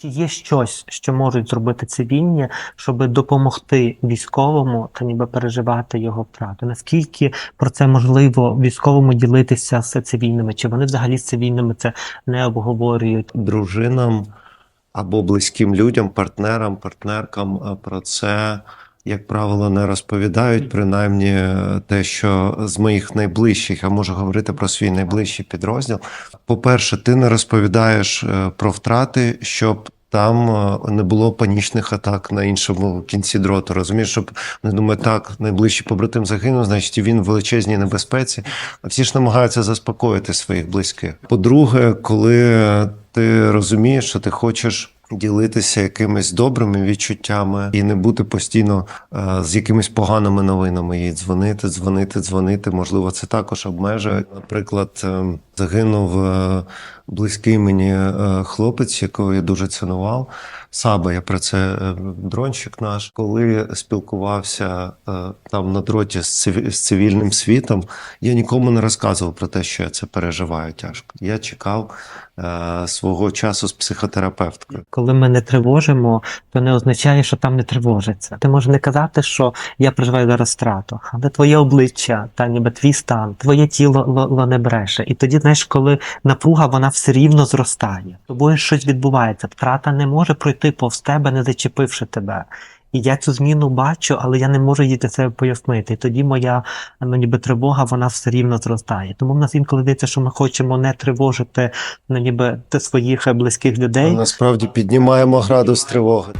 Чи є щось, що можуть зробити цивільні, щоб допомогти військовому та ніби переживати його втрату? Наскільки про це можливо військовому ділитися з цивільними? Чи вони взагалі з цивільними це не обговорюють? дружинам або близьким людям, партнерам, партнеркам е, про це, як правило, не розповідають. Принаймні, е, те, що з моїх найближчих, я можу говорити про свій найближчий підрозділ. По-перше, ти не розповідаєш е, про втрати, щоб. Там е, не було панічних атак на іншому кінці дроту. Розумієш, щоб не думаю, так, найближчий побратим загинув, значить і він в величезній небезпеці. А всі ж намагаються заспокоїти своїх близьких. По-друге, коли ти розумієш, що ти хочеш ділитися якимись добрими відчуттями і не бути постійно е, з якимись поганими новинами, і дзвонити, дзвонити, дзвонити. Можливо, це також обмежує. Наприклад, е, загинув е, близький мені е, хлопець, якого я дуже цінував. Саба, я про це е, дронщик наш, коли спілкувався там на дроті з цивільним світом, я нікому не розказував про те, що я це переживаю тяжко. Я чекав свого часу з психотерапевткою. Коли ми не тривожимо, то не означає, що там не тривожиться. Ти можеш не казати, що я переживаю зараз страту, але твоє обличчя, та ніби твій стан, твоє тіло не бреше. І тоді, знаєш, коли напруга вона все рівно зростає. Тобою щось відбувається. Втрата не може пройти повз тебе, не зачепивши тебе. І я цю зміну бачу, але я не можу їй для себе пояснити. І тоді моя ну, ніби тривога вона все рівно зростає. Тому в нас інколи здається, що ми хочемо не тривожити ну, ніби своїх е, близьких людей. А насправді піднімаємо градус тривоги.